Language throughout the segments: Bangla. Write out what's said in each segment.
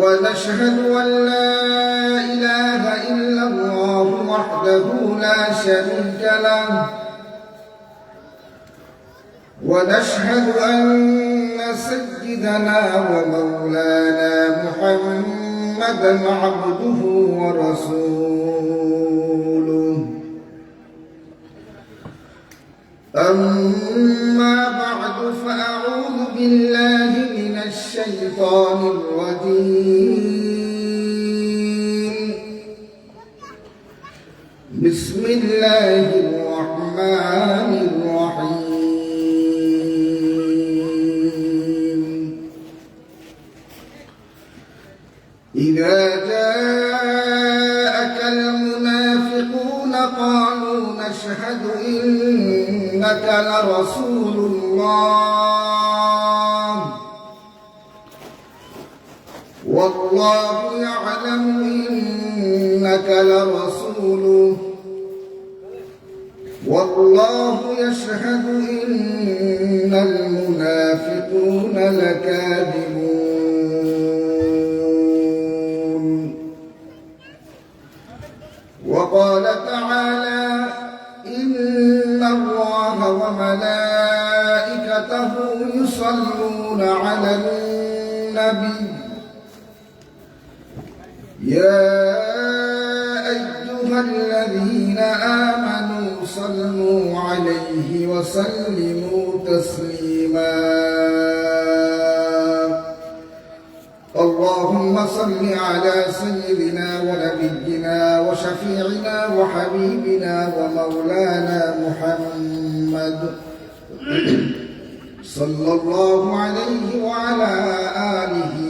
ونشهد أن لا إله إلا الله وحده لا شريك له. ونشهد أن سيدنا ومولانا محمدا عبده ورسوله. أما بعد فأعوذ بالله الشيطان الرجيم. بسم الله الرحمن الرحيم. إذا جاءك المنافقون قالوا نشهد إنك لرسول الله. والله يعلم إنك لرسوله. والله يشهد إن المنافقون لكاذبون. وقال تعالى إن الله وملائكته يصلون على النبي. يا أيها الذين آمنوا صلوا عليه وسلموا تسليما. اللهم صل على سيدنا ونبينا وشفيعنا وحبيبنا ومولانا محمد. صلى الله عليه وعلى آله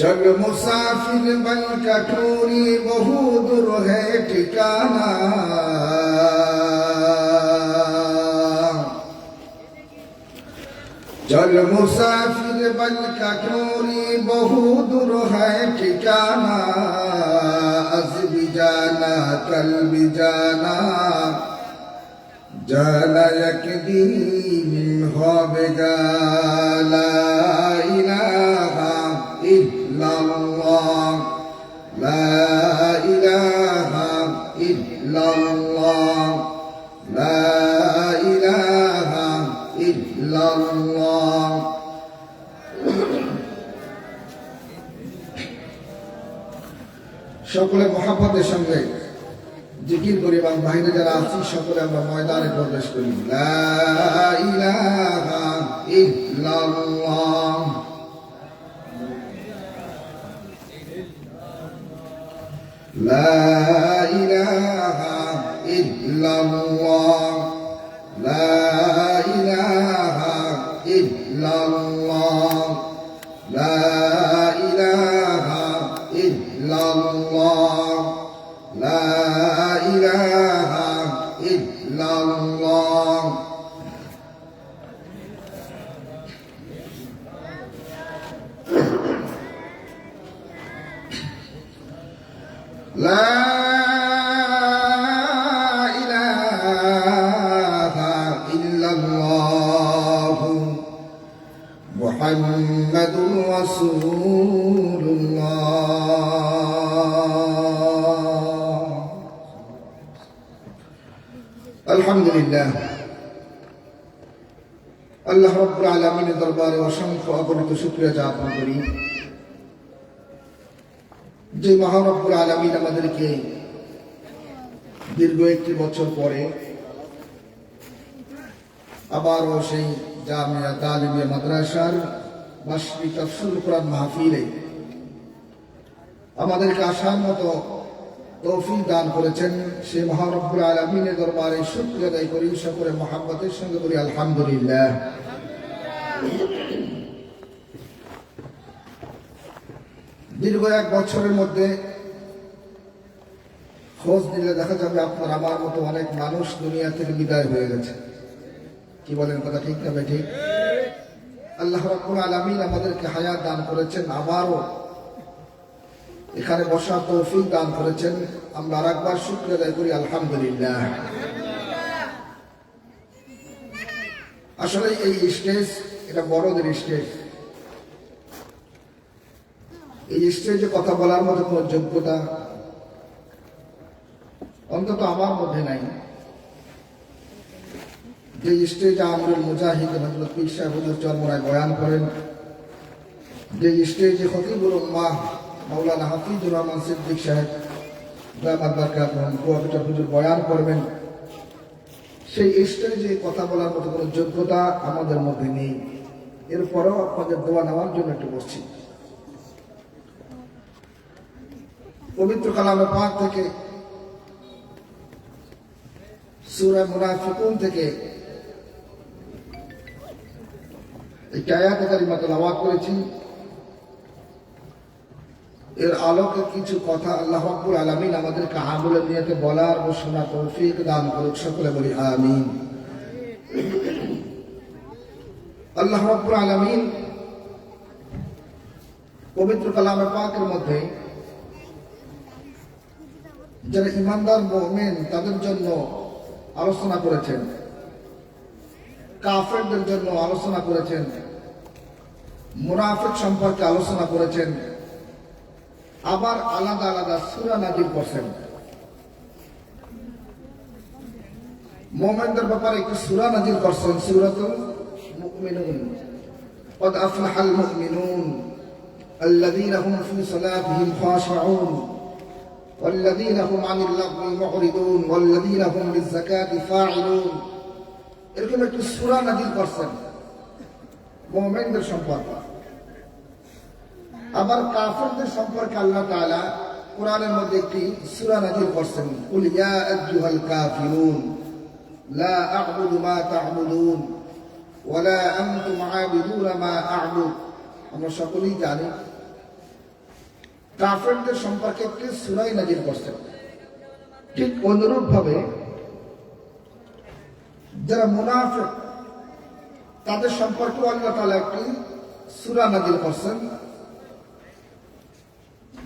চল মুসাফির বলকা টুরি বহু দূর হে ঠিকানা। চল মুসাফির বলকা টুরি বহু দূর হে ঠিকানা। আজ বি জানা কল বি জানা জানা একদিন হবে গালা। সকলে মহাপদের সঙ্গে জিকির করি এবং বাইরে যারা আছি সকলে আমরা ময়দানে প্রবেশ করি লা ইলাহা ইল্লাল্লাহ لا إله إلا الله لا لا إله إلا الله محمد رسول الله الحمد لله আল্লাহ রব্বুল আলমিনের দরবারে অসংখ্য অগণিত শুক্রিয়া জ্ঞাপন করি যে মহানব্বুল আলমিন আমাদেরকে দীর্ঘ একটি বছর পরে আবারও সেই জামিয়া তালিমিয়া মাদ্রাসার বার্ষিক তফসুল কোরআন মাহফিলে আমাদেরকে আসার মতো তৌফিক দান করেছেন। সে মহারব্বুল আলমিনের দরবারে শুক্রিয়া আদায় করি, সকলে মহাব্বতের সঙ্গে বলি, আলহামদুলিল্লাহ। দীর্ঘ এক বছরের মধ্যে খোঁজ নিলে দেখা যাবে আপনার আমার মতো অনেক মানুষ দুনিয়া থেকে বিদায় হয়ে গেছে। কি বলেন কথা ঠিক না ঠিক? আল্লাহ রাব্বুল আলামিন আমাদেরকে হায়াত দান করেছেন আবারও এখানে বসার তৌফিক দান করেছেন। আমরা আর একবার শুক্র আদায় করি, আলহামদুলিল্লাহ। আসলে এই স্টেজ, এটা বড়দের স্টেজ। এই স্টেজে কথা বলার মতো কোনো যোগ্যতা অন্তত আমার মধ্যে নাই। যে স্টেজ আমরুল মুজাহিদ হজরত পীর সাহেব হুজুর চরমরায় বয়ান করেন, যে স্টেজে খতিবুল উম্মাহ মাওলানা হাফিজুর রহমান সিদ্দিক সাহেব বয়ান করবেন। সেই স্টেজে কথা বলার মতো কোনো যোগ্যতা আমাদের মধ্যে নেই। এরপরেও আপনাদের দোয়া নেওয়ার জন্য একটু বসছি। পবিত্র কালামে পাক থেকে, সুরা মুনাফিকুন থেকে একটি আয়াতে কারিমা তেলাওয়াত করেছি। এর আলোকে কিছু কথা আল্লাহ রাব্বুল আলামিন আমাদেরকে আমলের নিয়তে বলার ও শোনা তৌফিক দান করুক, সকলে বলি আমিন। আল্লাহ রাব্বুল আলামিন পবিত্র কালামে পাকের মধ্যে যারা ইমানদার মোমেন তাদের জন্য আলোচনা করেছেন কাফেরদের জন্য আলোচনা করেছেন মুনাফিক সম্পর্কে আলোচনা করেছেন আবার আলাদা আলাদা সুরা নাজির করছেন মোমেনদের ব্যাপারে একটি সুরা নাজির করছেন সুরাতুল মুমিনুন قد أفلح المؤمنون الذين هم في صلاتهم خاشعون والذين هم عن اللغو معرضون والذين هم للزكاة فاعلون এরকম একটি সুরা নাজিল করছেন মোমেনদের সম্পর্কে আবার কাফরদের সম্পর্কে আল্লাহ তাআলা কোরআনের মধ্যে একটি সূরা নাযিল করছেন কুল ইয়া আইয়ুহাল কাফিরুন লা আ'বুদু মা তা'বুদুন ওয়ালা আনতুম আবিদুন মা আ'বুদ আমরা সকলেই জানি কাফেরদের সম্পর্কে একটি সূরাই নাযিল করছেন ঠিক অনুরূপ ভাবে যারা মুনাফিক, তাদের সম্পর্কে আল্লাহ তাআলা একটি সূরা নাযিল করছেন।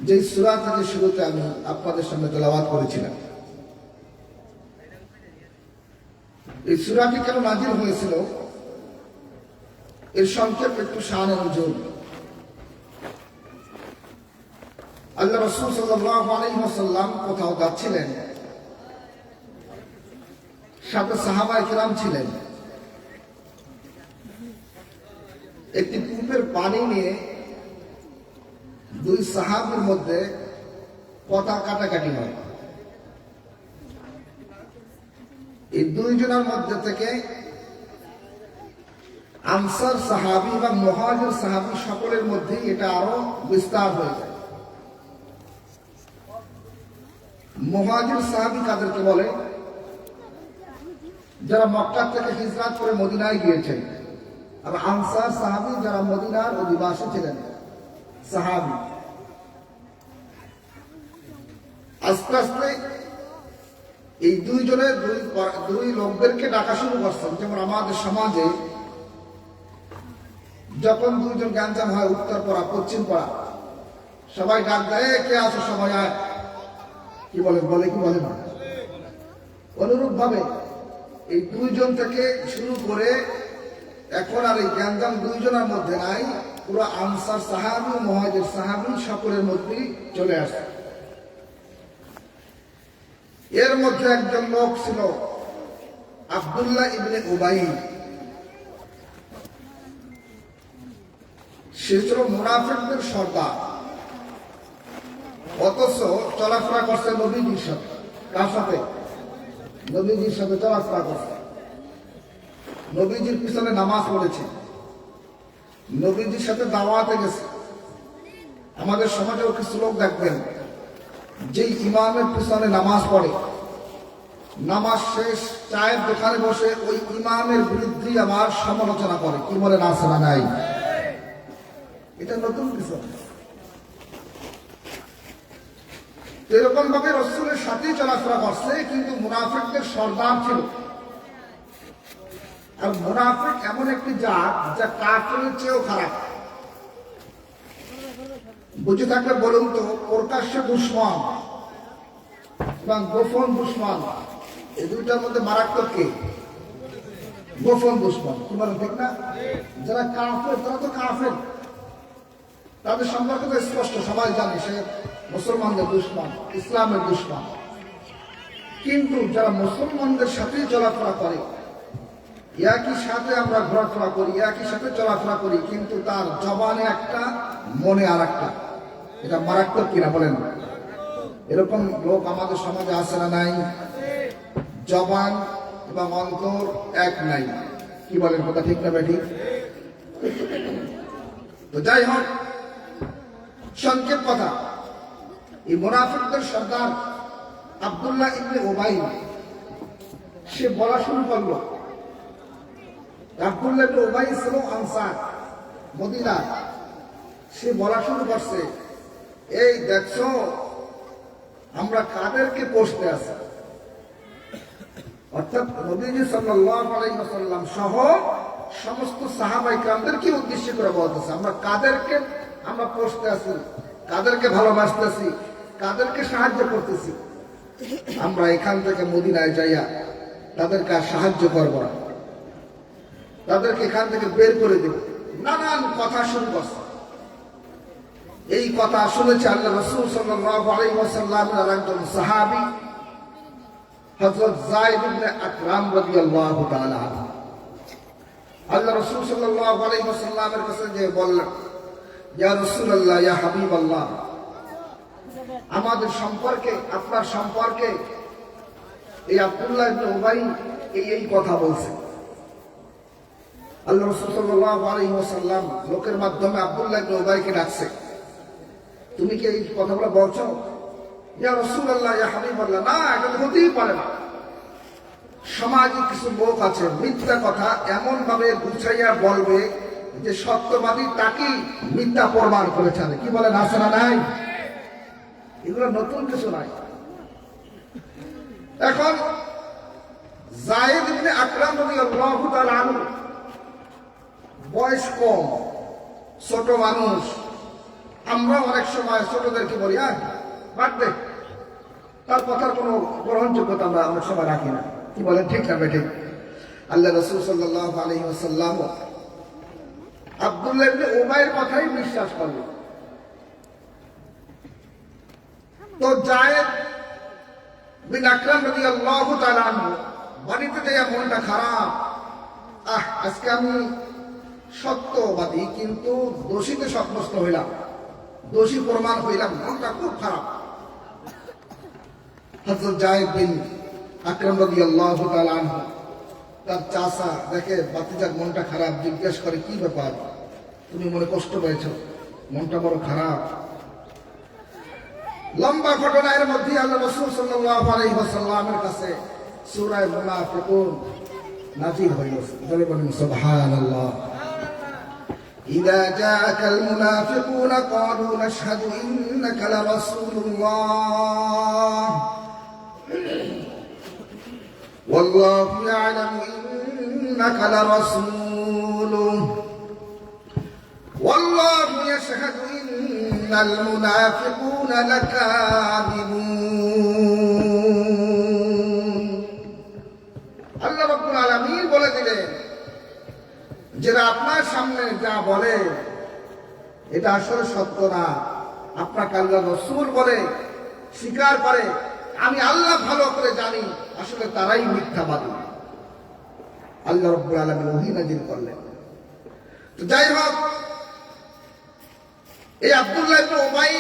যে সুরা থেকে শুরুতে আমি আপনাদের সামনে তেলাওয়াত করেছিলাম। এই সুরাটি কেন নাজির হয়েছিল? এর সংক্ষেপ একটু শাহানে নজর আল্লাহ রসুল সাল্লাম কোথাও যাচ্ছিলেন? সাথে সাহাবাই কিরাম ছিলেন। একটি কূপের পানি নিয়ে দুই সাহাবের মধ্যে কথা কাটাকাটি হয়। এই দুইজনের মধ্যে থেকে আনসার সাহাবি বা মহাজের সাহাবি সকলের মধ্যে এটা আরও বিস্তার হয়ে যায়। মহাজির সাহাবি কাদেরকে বলে, যারা মক্কা থেকে হিজরাত করে মদিনায় গিয়েছেন, আর আনসার সাহাবি যারা মদিনার অধিবাসী ছিলেন, সাহাবি। আস্তে আস্তে এই দুইজনের দুই দুই লোকদেরকে ডাকা শুরু করছেন। যেমন আমাদের সমাজে যখন দুইজন গ্যাঞ্জাম হয়, উত্তর পড়া, পশ্চিম পড়া, সবাই ডাক দেয় কে আসো সবাই? আয় কি বলে বলে, কি বলে না? অনুরূপ ভাবে এই দুইজন থেকে শুরু করে এখন আর এই গ্যাঞ্জাম দুইজনের মধ্যে নাই, পুরো আনসার সাহাবি, মহাজের সাহাবি সকলের মধ্যেই চলে আসে এর মধ্যে একজন লোক ছিল আবদুল্লাহ ইবনে উবাই। সে ছিল মুনাফিকদের সর্দার। অথচ চলাফেরা করছে নবীজির সাথে। কার সাথে? নবীজির সাথে চলাফেরা করছে। নবীজির পিছনে নামাজ পড়েছে। নবীজির সাথে দাওয়াতে গেছে। আমাদের সমাজেও কিছু লোক দেখবেন যে ইমামের পিছনে নামাজ পড়ে। নামাজ শেষ, চায়ের দোকানে বসে ওই ইমামের বিরুদ্ধে আমার সমালোচনা করে। কি বলে না নাই? এটা নতুন কিছু। এরকম ভাবে রসুলের সাথেই চলাফেরা করছে, কিন্তু মুনাফিকদের সর্দার ছিল। আর মুনাফিক এমন একটি জাত যা কাফের চেয়েও খারাপ। বুঝে থাকলে বলুন তো প্রকাশ্য দুশ্মন এবং গোপন দুশ্মন। এই দুইটার মধ্যে মারাত্মক কে? গোপন দুশ্মন। বলেন, ঠিক না? যারা কাফের, তারা তো কাফের। তাদের সম্পর্কে তো স্পষ্ট, সবাই জানে সে মুসলমানদের দুশ্মন, ইসলামের দুশ্মন। কিন্তু যারা মুসলমানদের সাথেই চলাফেরা করে, একই সাথে আমরা ঘোরাফেরা করি, একই সাথে চলাফেরা করি, কিন্তু তার জবানে একটা, মনে আর একটা। এটা মারাত্মক কিনা বলেন? এরকম লোক আমাদের সমাজে আসে না নাই? জবান এবং অন্তর এক নাই। কি বলেন, কথা ঠিক না ঠিক? তো যাই হোক সংক্ষেপ কথা। এই মুনাফিকদের সর্দার আব্দুল্লাহ ইবনে ওবাই সে বলা শুরু করল। আবদুল্লাহ ইবনে ওবাই ছিল আনসার, মদিনা। সে বলা শুরু করছে, এই দেখছ, আমরা কাদেরকে পোষতে আছি? অর্থাৎ নবীজি ওয়াসাল্লাম সহ সমস্ত সাহাবাই কামদেরকে উদ্দেশ্য করে বলতেছে আমরা কাদেরকে আমরা পোষতে আছি, কাদেরকে ভালোবাসতেছি, কাদেরকে সাহায্য করতেছি। আমরা এখান থেকে মদিনায় যাইয়া তাদেরকে আর সাহায্য করব না। তাদেরকে এখান থেকে বের করে দেব। নানান কথা শুরু করছে এই কথা শুনেছে আল্লাহ রসুল ওয়াসাল্লামের একজন সাহাবী, হযরত যায়েদ ইবনে আকরাম রাদিয়াল্লাহু তাআলা আল্লাহ রসুল সাল্লাল্লাহু আলাইহি ওয়াসাল্লামের কাছে যে বললেন ইয়া ইয়া হাবিবাল্লাহ। আমাদের সম্পর্কে, আপনার সম্পর্কে এই আব্দুল্লাহ এই এই কথা বলছে। আল্লাহ রসুল লোকের মাধ্যমে আব্দুল্লাহ ইবনে ডাকছে। তুমি কি এই কথাগুলো বলছো? ইয়া রাসূলুল্লাহ, ইয়া হাবিবাল্লাহ। না হতেই সমাজে কিছু লোক আছে, মিথ্যা কথা এমন ভাবে গুছাইয়া বলবে যে সত্যবাদী তাকেই মিথ্যা প্রমাণ করেছেন। কি বলে না শোনা নাই? এগুলো নতুন কিছু নাই এখন জায়েদ ইবনে আকরাম বয়স কম, ছোট মানুষ। আমরা অনেক সময় ছোটদেরকে বলি আর দে। তার কথার কোনো গ্রহণযোগ্যতা আমরা অনেক সময় রাখি না। কি বলেন, ঠিক না বেঠিক? আল্লাহ রসুল সাল্লাহ আলহি আসাল্লাম আবদুল্লাহ ইবনে উবাইয়ের কথাই বিশ্বাস করলেন তো জায়েদ বিন আকরাম রাদিয়াল্লাহু তাআলা আনহু, বাড়িতে যাইয়া মনটা খারাপ। আহ, আজকে আমি সত্যবাদী, কিন্তু দোষীতে সাব্যস্ত হইলাম। দোষী প্রমাণ হইলাম, মনটা খুব খারাপ। হযরত জায়েদ বিন আকরাম রাদিয়াল্লাহু তাআলা আনহু তার চাচা দেখে বাতিজার মনটা খারাপ জিজ্ঞেস করে কি ব্যাপার তুমি মনে কষ্ট পেয়েছো মনটা বড় খারাপ লম্বা ঘটনা এর মধ্যে আল্লাহ রাসূল সাল্লাল্লাহু আলাইহি ওয়াসাল্লামের কাছে সূরা মুনাফিকুন নাযিল হইল বলে বলেন সুবহানাল্লাহ إذا جاءك المنافقون قالوا نشهد إنك لرسول الله والله يعلم إنك لرسوله والله يشهد إن المنافقون لكاذبون আল্লাহ রব্বুল আলামিন বলে দিলেন যেটা আপনার সামনে যা বলে এটা আসলে সত্য না আপনাকে আল্লাহ রসুল বলে স্বীকার করে আমি আল্লাহ ভালো করে জানি আসলে তারাই মিথ্যাবাদী আল্লাহ রব্বুল আলমী ওহি নাজির করলেন। তো যাই হোক, এই আব্দুল্লাহ উবাই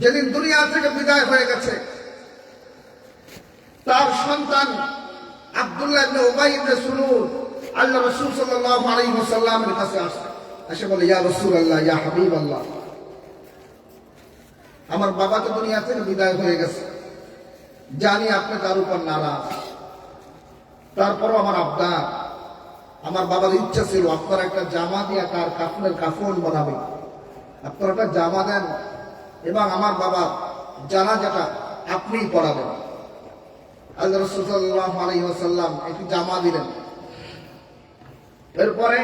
যেদিন দুনিয়া থেকে বিদায় হয়ে গেছে, তার সন্তান আব্দুল্লাহ উবাই আল্লাহ রাসূল ওয়াসাল্লামের কাছে আসে বলে, ইয়া রাসূলুল্লাহ, ইয়া হাবিবাল্লাহ, আমার বাবা তো দুনিয়া থেকে বিদায় হয়ে গেছে। জানি আপনি তার উপর নারাজ। তারপরও আমার আবদার। আমার বাবার ইচ্ছা ছিল, আপনার একটা জামা দিয়ে তার কাফনের কাফন বানাবে। আপনার একটা জামা দেন এবং আমার বাবার জানাজাটা আপনিই পড়াবেন। আল্লাহ রসুল্লাহ একটি জামা দিলেন। এরপরে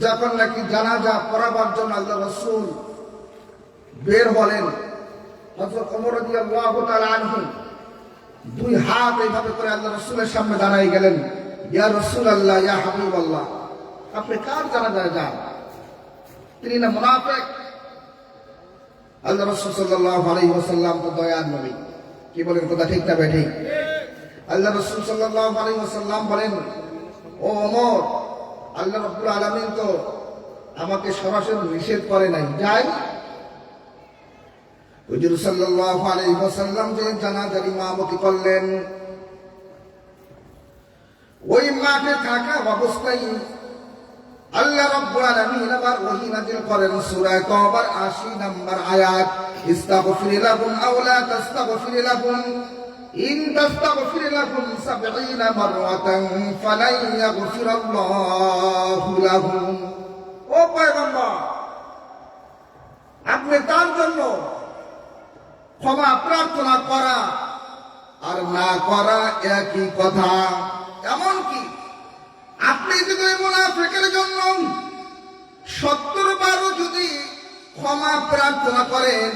যখন নাকি জানাজা পড়াবার জন্য আল্লাহ রসুল বের হলেন হযরত ওমর রাদিয়াল্লাহু তাআলা আনহু। দুই হাত এইভাবে করে আল্লাহ রসুলের সামনে দাঁড়াই গেলেন। ইয়া রাসূলুল্লাহ, ইয়া হাবিবাল্লাহ। আপনি কার জানাজায় যান? তিনি না মুনাফিক? আল্লাহ রসুল সাল্লাল্লাহু আলাইহি ওয়াসাল্লাম তো দয়ার নবী। কি বলেন কথা ঠিক না বেঠিক আল্লাহ রসুল সাল্লাল্লাহু আলাইহি ওয়াসাল্লাম বলেন, ও ওমর, আল্লাহ রাব্বুল আলামিন তো আমাকে সরাসরি নিষেধ করে নাই। যাই হুজুর সাল্লাল্লাহু আলাইহি ওয়াসাল্লাম যে জানাজার ইমামতি করলেন, ওই মাঠে থাকা অবস্থায় আল্লাহ রাব্বুল আলামিন আবার ওহী নাযিল করেন সূরা তওবার 80 নম্বর আয়াত, ইস্তাগফির লাহুম আও লা তাস্তাগফির লাহুম, ইন তাস্তাগফির লাহুম 70 মাররাতান ফালান ইয়াগফির আল্লাহু লাহুম। ও পয়গম্বর, আপনি তার জন্য ক্ষমা প্রার্থনা করা আর না করা একই কথা। এমনকি আপনি যদি মুনাফিকের জন্য সত্তর বারও যদি ক্ষমা প্রার্থনা করেন,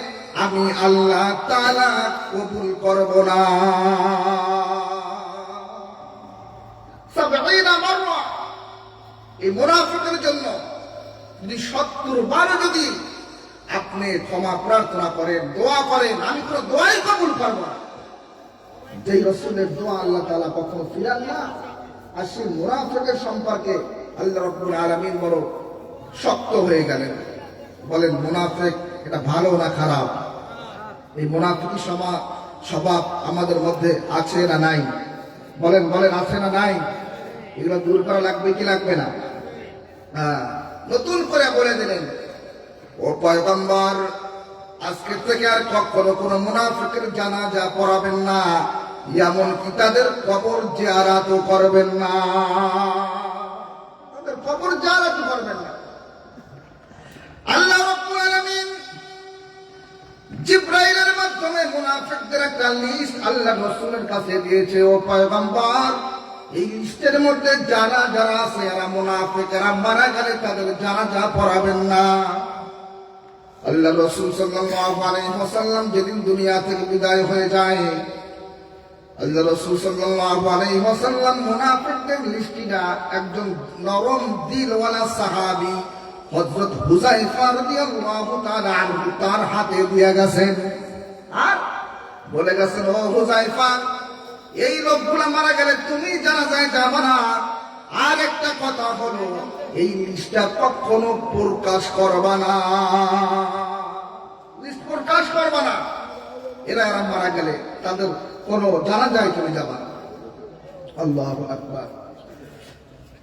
আমি আল্লাহ তাআলা কবুল করব না। এই মুনাফিকের জন্য যদি সত্তর বারও যদি আপনি ক্ষমা প্রার্থনা করেন, দোয়া করেন, আমি কোনো দোয়াই কবুল করব না। যেই রসুলের দোয়া আল্লাহ তালা কখনো ফিরান না, আর সেই মুনাফেকের সম্পর্কে আল্লাহ রব্বুল আলমিন বড় শক্ত হয়ে গেলেন। বলেন, মুনাফেক এটা ভালো না খারাপ? এই মুনাফিকি সমা স্বভাব আমাদের মধ্যে আছে না নাই? বলেন বলেন, আছে না নাই? এগুলো দূর করা লাগবে কি লাগবে না? হ্যাঁ নতুন করে বলে দিলেন। ও পয়গম্বর, আজকে থেকে আর কখনো কোনো মুনাফিকের জানাজা পড়াবেন না, এমনকি তাদের কবর জিয়ারাতও করবেন না। তাদের কবর জিয়ারাতও করবেন না। আল্লাহ রাব্বুল জিব্রাইলের মাধ্যমে মুনাফিকদের একটা লিস্ট আল্লাহ রাসূলের কাছে দিয়েছে, ও পয়গম্বর, এই লিস্টের মধ্যে যারা যারা আছে, এরা মুনাফিক, এরা মারা গেলে তাদের জানাজা পড়াবেন না। আল্লাহ রসুল আলাইহি যেদিন দুনিয়া থেকে বিদায় হয়ে যায় আল্লাহ রসুল ওয়াসাল্লাম মুনাফিকদের লিস্টিটা একজন নরম দিলওয়ালা সাহাবী হযরত হুযায়ফা রাদিয়াল্লাহু তাআলা তার হাতে দিয়ে গেছেন। আর বলে গেছেন, ও হুযায়ফা এই লোকগুলা মারা গেলে তুমি জানা যায় যাবে না। আর একটা কথা হলো, এই লিস্টটা কখনো প্রকাশ করবা না। লিস্ট প্রকাশ করবা না। এরা এরা মারা গেলে, তাদের কোনো জানা যায় চলে যাবা। আল্লাহ আকবার।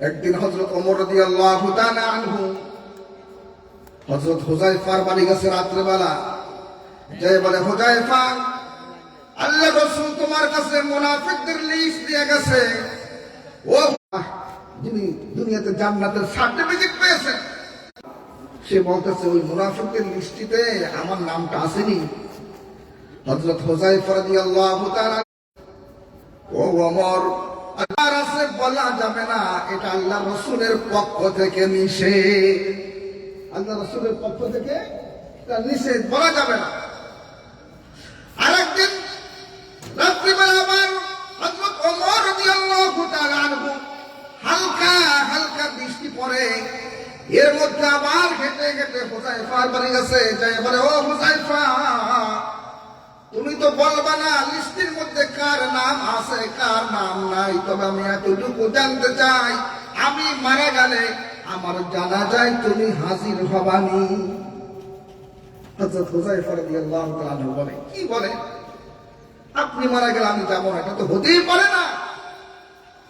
একদিন হজরত ওমর রদি আল্লাহ আনহু হজরত হুজাইফার বাড়ি গেছে রাত্রেবেলা। যে বলে হুজাইফা আল্লাহ রসুল তোমার কাছে মুনাফিকদের লিস্ট দিয়ে গেছে। ও যিনি দুনিয়াতে জান্নাতের সার্টিফিকেট পেয়েছেন সে বলতেছে, ওই মুনাফিকের লিস্টিতে আমার নামটা আসেনি। হজরত হোজাই ফরাদি আল্লাহ ও অমর আছে বলা যাবে না, এটা আল্লাহ রসুলের পক্ষ থেকে নিষেধ। আল্লাহ রসুলের পক্ষ থেকে এটা নিষেধ বলা যাবে না। আরেকদিন রাত্রিবেলা আবার হজরত ওমর রাদিয়াল্লাহু তাআলা হালকা হালকা বৃষ্টি পড়ে। এর মধ্যে আবার হেঁটে হেঁটে হুজাইফার বাড়ি গেছে। যাই ও হুজাইফা তুমি তো বলবা না লিস্টির মধ্যে কার নাম আছে, কার নাম নাই। তবে আমি এতটুকু জানতে চাই, আমি মারা গেলে আমার জানা যায় তুমি হাজির হবানি। হযরত হুজাইফা রাদিয়াল্লাহু তাআলা বলে, কি বলে? আপনি মারা গেলে আমি যাব না। এটা তো হতেই পারে না।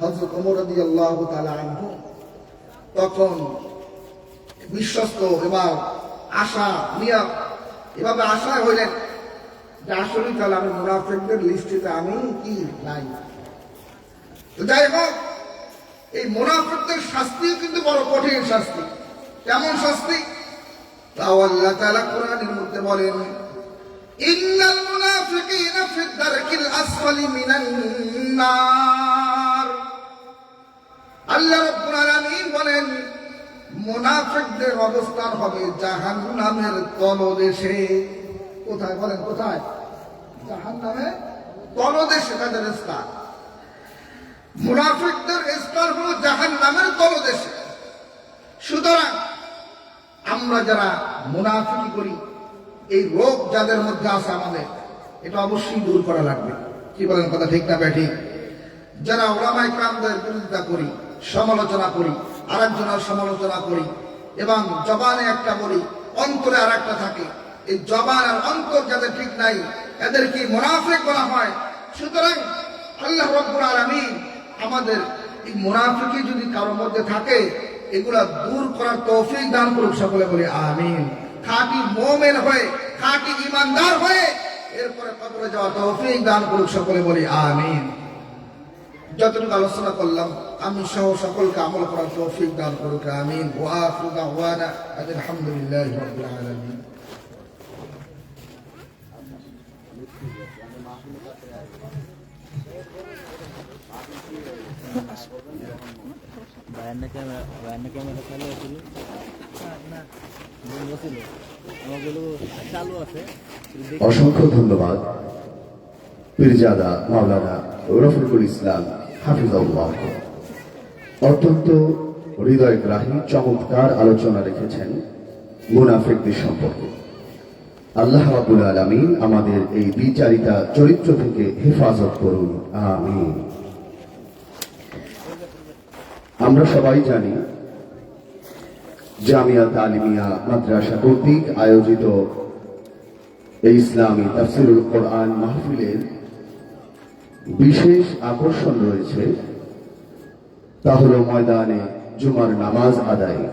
হজরত ওমর রাদিয়াল্লাহু তাআলা আনহু তখন বিশ্বস্ত এবার আশা নিয়া এভাবে আশায় হইলেন যে আসলে তাহলে আমি মুনাফিকদের লিস্টিতে আমি কি নাই। তো যাই হোক, এই মুনাফিকদের শাস্তিও কিন্তু বড় কঠিন শাস্তি। কেমন শাস্তি? তাও আল্লাহ তাআলা কোরআনের মধ্যে বলেন, ইন্নাল মুনাফিকিনা ফিদ দারকিল আসফালি মিনান নার আল্লাহ রাব্বুল আলামিন বলেন, মুনাফিকদের অবস্থান হবে জাহান্নামের তলদেশে। কোথায় বলেন, কোথায়? জাহান্নামের তলদেশে তাদের স্থান। মুনাফিকদের স্থান হলো জাহান্নামের তলদেশে। সুতরাং আমরা যারা মুনাফিকি করি, এই রোগ যাদের মধ্যে আছে আমাদের, এটা অবশ্যই দূর করা লাগবে। কি বলেন, কথা ঠিক না ঠিক যারা ওলামাই ক্রামদের বিরোধিতা করি সমালোচনা করি, আরেকজনের সমালোচনা করি এবং জবানে একটা বলি, অন্তরে আর একটা থাকে। এই জবান আর অন্তর যাদের ঠিক নাই, এদেরকে মোনাফেক বলা হয়। সুতরাং আল্লাহ রব্বুল আলামিন আমাদের এই মোনাফিকি যদি কারোর মধ্যে থাকে, এগুলা দূর করার তৌফিক দান করুক সকলে বলি, আমিন। খাঁটি মোমেন হয়ে, খাঁটি ইমানদার হয়ে এরপরে কবরে যাওয়া তৌফিক দান করুক সকলে বলি, আমিন। যতটুকু আলোচনা করলাম আমি সহ সকলকে আমল করার তৌফিক দান করুক আমিন। ওয়া আলহামদুলিল্লাহি রাব্বিল আলামিন। বায়ান্না ক্যামেরা বায়ান্না ক্যামেরা চালু আছিল বন্ধ ছিল। আমাকে চালু আছে। অসংখ্য ধন্যবাদ। পীরজাদা মাওলানা রফিকুল ইসলাম হাফিজাউল্লাহ অত্যন্ত হৃদয়গ্রাহী চমৎকার আলোচনা রেখেছেন মুনাফিকদের সম্পর্কে। আল্লাহ রাবুল আলমিন আমাদের এই বিচারিতা চরিত্র থেকে হেফাজত করুন। আমিন। আমরা সবাই জানি, জামিয়া তালিমিয়া মাদ্রাসা কর্তৃক আয়োজিত এই ইসলামী তাফসিরুল কোরআন মাহফিলের বিশেষ আকর্ষণ রয়েছে, তা হল ময়দানে জুমার নামাজ আদায়।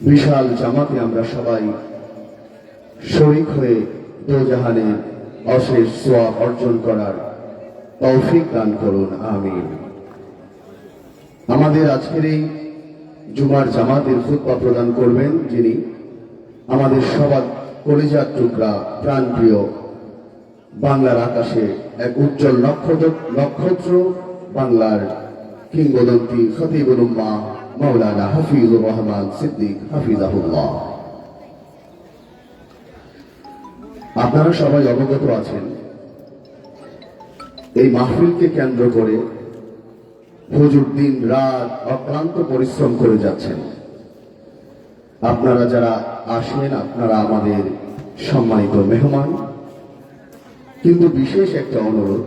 বিশাল জামাতে আমরা সবাই শরিক হয়ে দোজাহানের অশেষ সোয়াব অর্জন করার তৌফিক দান করুন, আমিন। আমাদের আজকের এই জুমার জামাতের খুতবা প্রদান করবেন যিনি আমাদের সবার কলিজার টুকরা, প্রাণপ্রিয় বাংলার আকাশে এক উজ্জ্বল নক্ষত্র নক্ষত্র, বাংলার কিংবদন্তি খতিবুল উম্মাহ মাওলানা হাফিজুর রহমান সিদ্দিক হাফিজাহুল্লাহ। আপনারা সবাই অবগত আছেন, এই মাহফিলকে কেন্দ্র করে হুজুর দিন রাত অক্লান্ত পরিশ্রম করে যাচ্ছেন। আপনারা যারা আসেন, আপনারা আমাদের সম্মানিত মেহমান কিন্তু বিশেষ একটা অনুরোধ।